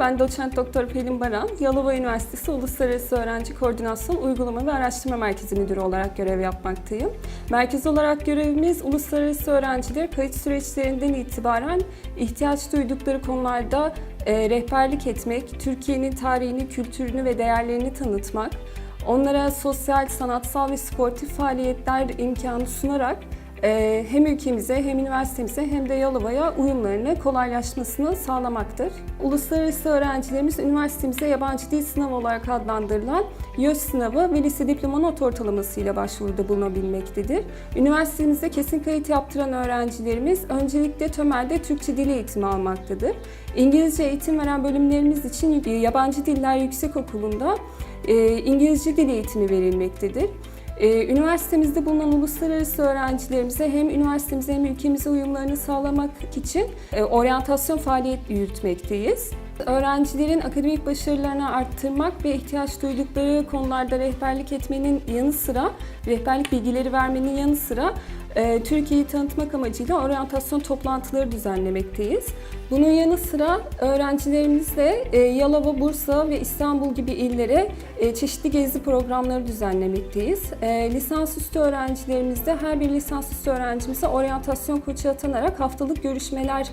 ben doçent doktor Pelin Baran, Yalova Üniversitesi Uluslararası Öğrenci Koordinasyon Uygulama ve Araştırma Merkezi Müdürü olarak görev yapmaktayım. Merkez olarak görevimiz uluslararası öğrencileri kayıt süreçlerinden itibaren ihtiyaç duydukları konularda e, rehberlik etmek, Türkiye'nin tarihini, kültürünü ve değerlerini tanıtmak, onlara sosyal, sanatsal ve sportif faaliyetler imkanı sunarak e, hem ülkemize hem üniversitemize hem de Yalova'ya uyumlarını kolaylaşmasını sağlamaktır. Uluslararası öğrencilerimiz üniversitemize yabancı dil sınavı olarak adlandırılan YÖS sınavı ve lise diploma not ortalaması ile başvuruda bulunabilmektedir. Üniversitemizde kesin kayıt yaptıran öğrencilerimiz öncelikle TÖMEL'de Türkçe dili eğitimi almaktadır. İngilizce eğitim veren bölümlerimiz için Yabancı Diller Yüksekokulu'nda e, İngilizce dil eğitimi verilmektedir. Ee, Üniversitemizde bulunan uluslararası öğrencilerimize hem üniversitemize hem ülkemize uyumlarını sağlamak için e, oryantasyon faaliyet yürütmekteyiz. Öğrencilerin akademik başarılarını arttırmak ve ihtiyaç duydukları konularda rehberlik etmenin yanı sıra, rehberlik bilgileri vermenin yanı sıra Türkiye'yi tanıtmak amacıyla oryantasyon toplantıları düzenlemekteyiz. Bunun yanı sıra öğrencilerimizle e, Yalova, Bursa ve İstanbul gibi illere e, çeşitli gezi programları düzenlemekteyiz. E, Lisansüstü öğrencilerimizde her bir lisansüstü öğrencimize oryantasyon koçu atanarak haftalık görüşmeler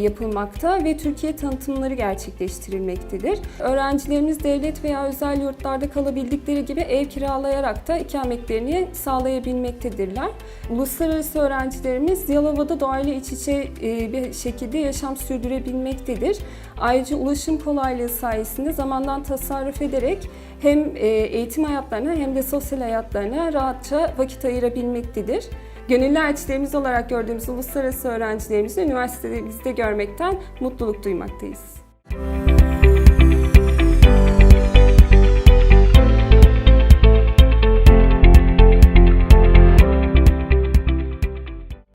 yapılmakta ve Türkiye tanıtımları gerçekleştirilmektedir. Öğrencilerimiz devlet veya özel yurtlarda kalabildikleri gibi ev kiralayarak da ikametlerini sağlayabilmektedirler. Uluslararası öğrencilerimiz Yalova'da doğayla iç içe e, bir şekilde yaşam sürdürebilmektedir. Ayrıca ulaşım kolaylığı sayesinde zamandan tasarruf ederek hem e, eğitim hayatlarına hem de sosyal hayatlarına rahatça vakit ayırabilmektedir. Gönüllü elçilerimiz olarak gördüğümüz uluslararası öğrencilerimizi üniversitemizde görmekten mutluluk duymaktayız.